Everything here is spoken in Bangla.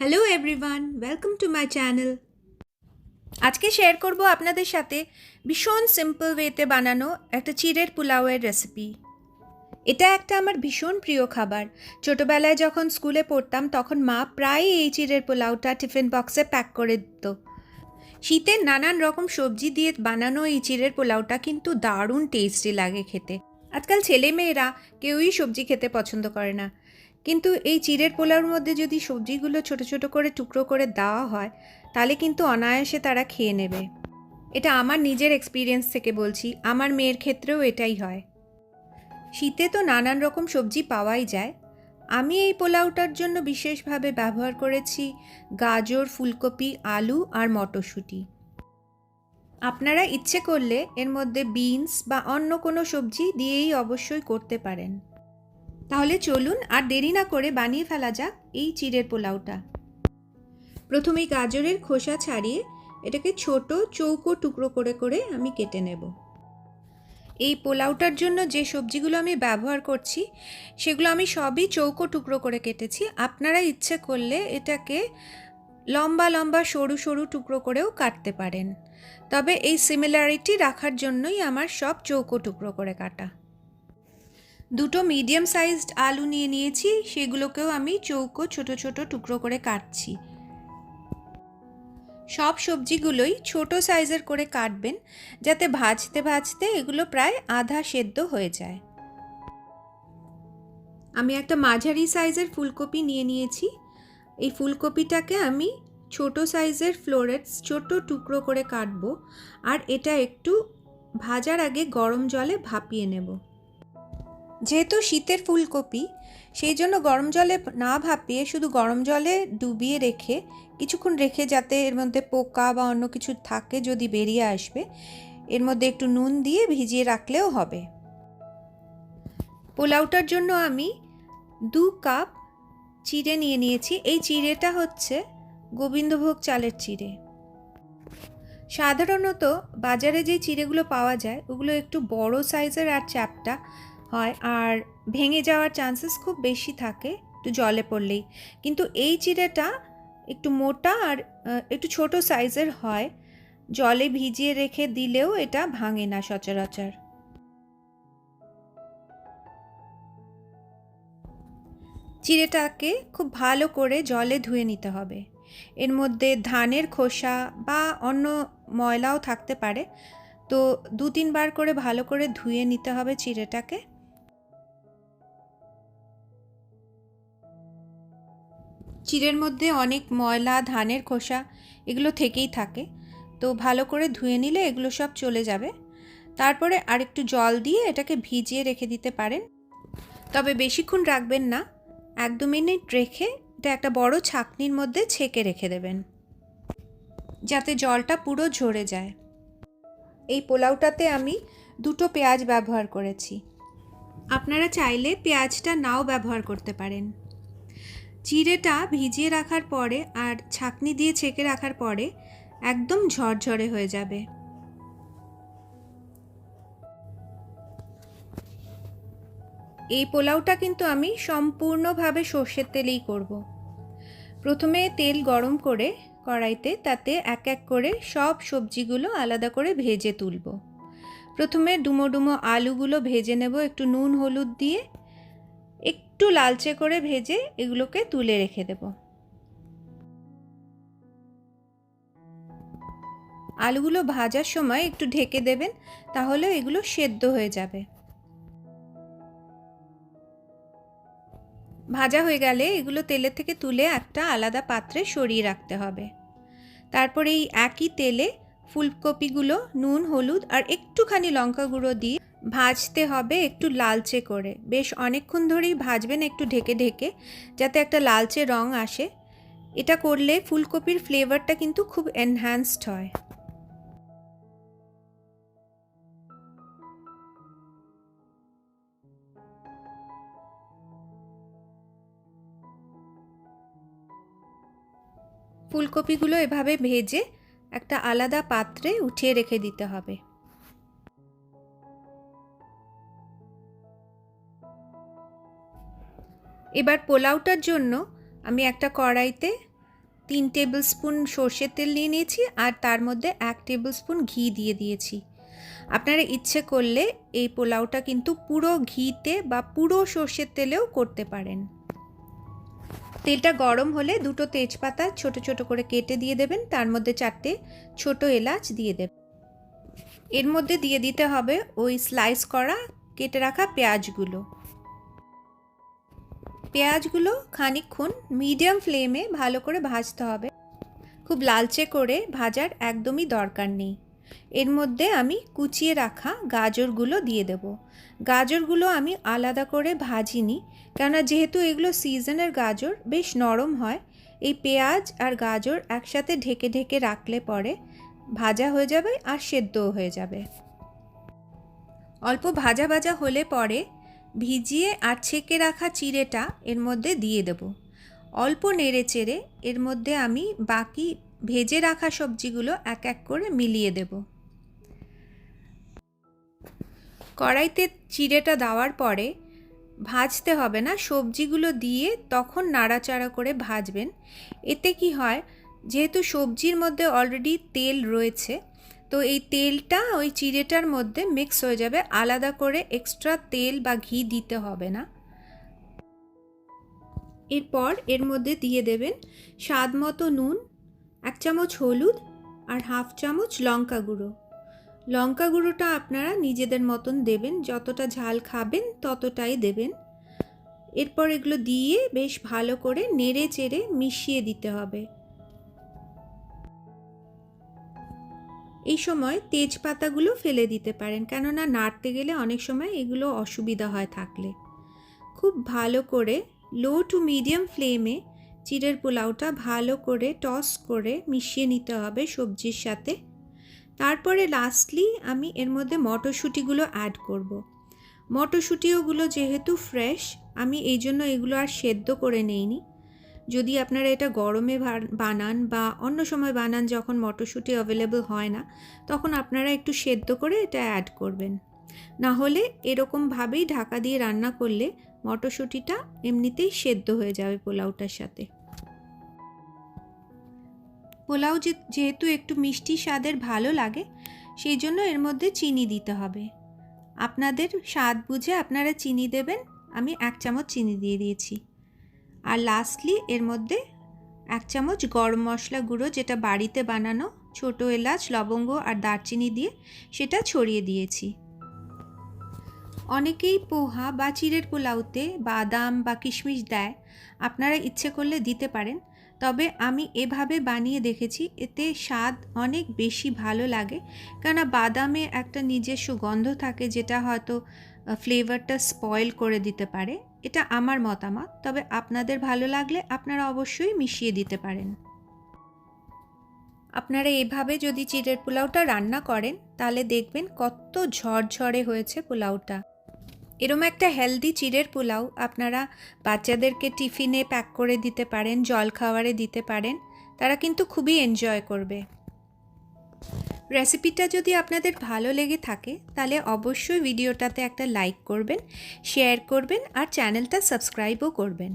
Hello everyone welcome to my channel আজকে শেয়ার করব আপনাদের সাথে ভীষণ সিম্পল ওয়েতে বানানো একটা চিড়ের পোলাওয়ের রেসিপি এটা একটা আমার ভীষণ প্রিয় খাবার। ছোটোবেলায় যখন স্কুলে পড়তাম, তখন মা প্রায়ই এই চিড়ের পোলাওটা টিফিন বক্সে প্যাক করে দিত। শীতের নানান রকম সবজি দিয়ে বানানো এই চিড়ের পোলাওটা কিন্তু দারুণ টেস্টি লাগে খেতে। আজকাল ছেলে মেয়েরা কেউই সবজি খেতে পছন্দ করে না। কিন্তু এই চিড়ের পোলাওর মধ্যে যদি সবজিগুলো ছোট ছোট করে টুকরো করে দেওয়া হয়, তাহলে কিন্তু অনায়াসে তারা খেয়ে নেবে। এটা আমার নিজের এক্সপিরিয়েন্স থেকে বলছি, আমার মেয়ের ক্ষেত্রেও এটাই হয়। শীতে তো নানান রকম সবজি পাওয়াই যায়। আমি এই পোলাওটার জন্য বিশেষভাবে ব্যবহার করেছি গাজর, ফুলকপি, আলু আর মটরশুঁটি। আপনারা ইচ্ছে করলে এর মধ্যে বিনস বা অন্য কোনো সবজি দিয়েই অবশ্যই করতে পারেন। তাহলে চলুন আর দেরি না করে বানিয়ে ফেলা যাক এই চিড়ের পোলাওটা। প্রথমেই গাজরের খোসা ছাড়িয়ে এটাকে ছোট চৌকো টুকরো করে করে আমি কেটে নেব। এই পোলাওটার জন্য যে সবজিগুলো আমি ব্যবহার করছি, সেগুলো আমি সবই চৌকো টুকরো করে কেটেছি। আপনারা ইচ্ছে করলে এটাকে লম্বা লম্বা সরু সরু টুকরো করেও কাটতে পারেন। তবে এই সিমিলারিটি রাখার জন্যই আমার সব চৌকো টুকরো করে কাটা। দুটো মিডিয়াম সাইজড আলু নিয়ে নিয়েছি, সেগুলোকেও আমি চৌকো ছোট ছোট টুকরো করে কাটছি। সব সবজিগুলোই ছোট সাইজের করে কাটবেন, যাতে ভাজতে ভাজতে এগুলো প্রায় আধা সেদ্ধ হয়ে যায়। আমি একটা মাঝারি সাইজের ফুলকপি নিয়ে নিয়েছি। এই ফুলকপিটাকে আমি ছোট সাইজের ফ্লোরেটস ছোট টুকরো করে কাটবো, আর এটা একটু ভাজার আগে গরম জলে ভাপিয়ে নেব। যেহেতু শীতের ফুলকপি, সেই জন্য গরম জলে না ভাপিয়ে শুধু গরম জলে ডুবিয়ে রেখে, কিছুক্ষণ রেখে যাতে এর মধ্যে পোকা বা অন্য কিছু থাকে যদি বেরিয়ে আসবে, এর মধ্যে একটু নুন দিয়ে ভিজিয়ে রাখলেও হবে। পোলাওটার জন্য আমি দু কাপ চিড়ে নিয়ে নিয়েছি। এই চিড়েটা হচ্ছে গোবিন্দভোগ চালের চিড়ে। সাধারণত বাজারে যে চিড়েগুলো পাওয়া যায়, ওগুলো একটু বড় সাইজের আর চ্যাপটা হয় আর ভেঙে যাওয়ার চান্সেস খুব বেশি থাকে একটু জলে পড়লেই। কিন্তু এই চিড়েটা একটু মোটা আর একটু ছোট সাইজের হয়। জলে ভিজিয়ে রেখে দিলেও এটা ভাঙে না সচরাচর। চিড়েটাকে খুব ভালো করে জলে ধুয়ে নিতে হবে। এর মধ্যে ধানের খোসা বা অন্য ময়লাও থাকতে পারে। তো দু তিনবার করে ভালো করে ধুয়ে নিতে হবে চিড়েটাকে চিড়ের মধ্যে অনেক ময়লা, ধানের খোসা এগুলো থেকেই থাকে। তো ভালো করে ধুয়ে নিলে এগুলো সব চলে যাবে। তারপরে আরেকটু জল দিয়ে এটাকে ভিজিয়ে রেখে দিতে পারেন। তবে বেশিক্ষণ রাখবেন না। এক দু মিনিট রেখে এটা একটা বড় ছাকনির মধ্যে ছেঁকে রেখে দেবেন। যাতে জলটা পুরো ঝরে যায়। এই পোলাওটাতে আমি দুটো পেঁয়াজ ব্যবহার করেছি। আপনারা চাইলে পেঁয়াজটা নাও ব্যবহার করতে পারেন। চিড়েটা ভিজিয়ে রাখার পরে আর ছাকনি দিয়ে ছেঁকে রাখার পরে একদম ঝরঝরে হয়ে যাবে এই পোলাওটা কিন্তু আমি সম্পূর্ণভাবে সর্ষের তেলেই করব। প্রথমে তেল গরম করে কড়াইতে তাতে এক এক করে সব সবজিগুলো আলাদা করে ভেজে তুলব প্রথমে ডুমো ডুমো আলুগুলো ভেজে নেব, একটু নুন, হলুদ দিয়ে একটু লালচে করে ভেজে এগুলোকে তুলে রেখে দেব। আলুগুলো ভাজার সময় একটু ঢেকে দেবেন তাহলে এগুলো সেদ্ধ হয়ে যাবে। ভাজা হয়ে গেলে এগুলো তেলের থেকে তুলে একটা আলাদা পাত্রে সরিয়ে রাখতে হবে। তারপরে এই একই তেলে ফুলকপিগুলো, নুন, হলুদ আর একটুখানি লঙ্কা গুঁড়ো দিয়ে ভাজতে হবে একটু লালচে করে। বেশ অনেকক্ষণ ধরেই ভাজবেন একটু ঢেকে ঢেকে, যাতে একটা লালচে রং আসে। এটা করলে ফুলকপির ফ্লেভারটা কিন্তু খুব এনহ্যান্সড হয়। ফুলকপিগুলো এভাবে ভেজে একটা আলাদা পাত্রে উঠিয়ে রেখে দিতে হবে। এবার পোলাওটার জন্য আমি একটা কড়াইতে তিন টেবিল স্পুন সর্ষের তেল নিয়ে নিয়েছি আর তার মধ্যে এক টেবিল স্পুন ঘি দিয়ে দিয়েছি। আপনারা ইচ্ছে করলে এই পোলাওটা কিন্তু পুরো ঘিতে বা পুরো সর্ষের তেলেও করতে পারেন। তেলটা গরম হলে দুটো তেজপাতা ছোট ছোট করে কেটে দিয়ে দেবেন, তার মধ্যে চারটে ছোট এলাচ দিয়ে দেবেন। এর মধ্যে দিয়ে দিতে হবে ওই স্লাইস করা, কেটে রাখা পেঁয়াজগুলো। পেঁয়াজগুলো খানিকক্ষণ মিডিয়াম ফ্লেমে ভালো করে ভাজতে হবে। খুব লালচে করে ভাজার একদমই দরকার নেই। এর মধ্যে আমি কুচিয়ে রাখা গাজরগুলো দিয়ে দেব। গাজরগুলো আমি আলাদা করে ভাজিনি, কেননা যেহেতু এগুলো সিজনের গাজর, বেশ নরম হয়। এই পেঁয়াজ আর গাজর একসাথে ঢেকে ঢেকে রাখলে পরে ভাজা হয়ে যাবে আর সেদ্ধও হয়ে যাবে। অল্প ভাজা ভাজা হলে পরে ভিজিয়ে আর ছেঁকে রাখা চিড়েটা এর মধ্যে দিয়ে দেব। অল্প নেড়ে চেড়ে এর মধ্যে আমি বাকি ভেজে রাখা সবজিগুলো এক এক করে মিলিয়ে দেব। কড়াইতে চিড়েটা দেওয়ার পরে ভাজতে হবে না, সবজিগুলো দিয়ে তখন নাড়াচাড়া করে ভাজবেন। এতে কি হয়, যেহেতু সবজির মধ্যে অলরেডি তেল রয়েছে তো এই তেলটা ওই চিড়েটার মধ্যে মিক্স হয়ে যাবে। আলাদা করে এক্সট্রা তেল বা ঘি দিতে হবে না। এরপর এর মধ্যে দিয়ে দেবেন স্বাদ মতো নুন, এক চামচ হলুদ আর হাফ চামচ লঙ্কা গুঁড়ো। লঙ্কা গুঁড়োটা আপনারা নিজেদের মতন দেবেন, যতটা ঝাল খাবেন ততটাই দেবেন। এরপর এগুলো দিয়ে বেশ ভালো করে নেড়ে চেড়ে মিশিয়ে দিতে হবে। এই সময় তেজপাতাগুলো ফেলে দিতে পারেন। কেননা নাড়তে গেলে অনেক সময় এগুলো অসুবিধা হয় থাকলে। খুব ভালো করে লো টু মিডিয়াম ফ্লেমে চিড়ের পোলাওটা ভালো করে টস করে মিশিয়ে নিতে হবে সবজির সাথে। তারপরে লাস্টলি আমি এর মধ্যে মটরশুঁটিগুলো অ্যাড করব। মটরশুঁটিওগুলো যেহেতু ফ্রেশ আমি এই জন্য এগুলো আর সেদ্ধ করে নেইনি। যদি আপনারা এটা গরমে বানান বা অন্য সময় বানান যখন মটরশুঁটি অ্যাভেলেবল হয় না, তখন আপনারা একটু সেদ্ধ করে এটা অ্যাড করবেন। না হলে এরকমভাবেই ঢাকা দিয়ে রান্না করলে মটরশুঁটিটা এমনিতেই সেদ্ধ হয়ে যাবে পোলাওটার সাথে। পোলাও যেহেতু একটু মিষ্টি স্বাদের ভালো লাগে, সেই জন্য এর মধ্যে চিনি দিতে হবে। আপনাদের স্বাদ বুঝে আপনারা চিনি দেবেন, আমি এক চামচ চিনি দিয়ে দিয়েছি। আর লাস্টলি এর মধ্যে এক চামচ গরম মশলা গুঁড়ো যেটা বাড়িতে বানানো ছোটো এলাচ, লবঙ্গ আর দারচিনি দিয়ে সেটা ছড়িয়ে দিয়েছি। অনেকেই পোহা বা চিড়ের পোলাওতে বাদাম বা কিশমিশ দেয়। আপনারা ইচ্ছে করলে দিতে পারেন। তবে আমি এভাবে বানিয়ে দেখেছি, এতে স্বাদ অনেক বেশি ভালো লাগে। কেননা বাদামে একটা নিজস্ব গন্ধ থাকে যেটা হয়তো ফ্লেভারটা স্পয়েল করে দিতে পারে। এটা আমার মতামত, তবে আপনাদের ভালো লাগলে আপনারা অবশ্যই মিশিয়ে দিতে পারেন। আপনারা এভাবে যদি চিড়ের পোলাওটা রান্না করেন, তাহলে দেখবেন কত ঝরঝরে হয়েছে পোলাওটা। এরম একটা হেলদি চিড়ের পোলাও আপনারা বাচ্চাদেরকে টিফিনে প্যাক করে দিতে পারেন, জল খাবারে দিতে পারেন, তারা কিন্তু খুবই এনজয় করবে। রেসিপিটা যদি আপনাদের ভালো লেগে থাকে, তাহলে অবশ্যই ভিডিওটাতে একটা লাইক করবেন, শেয়ার করবেন আর চ্যানেলটা সাবস্ক্রাইবও করবেন।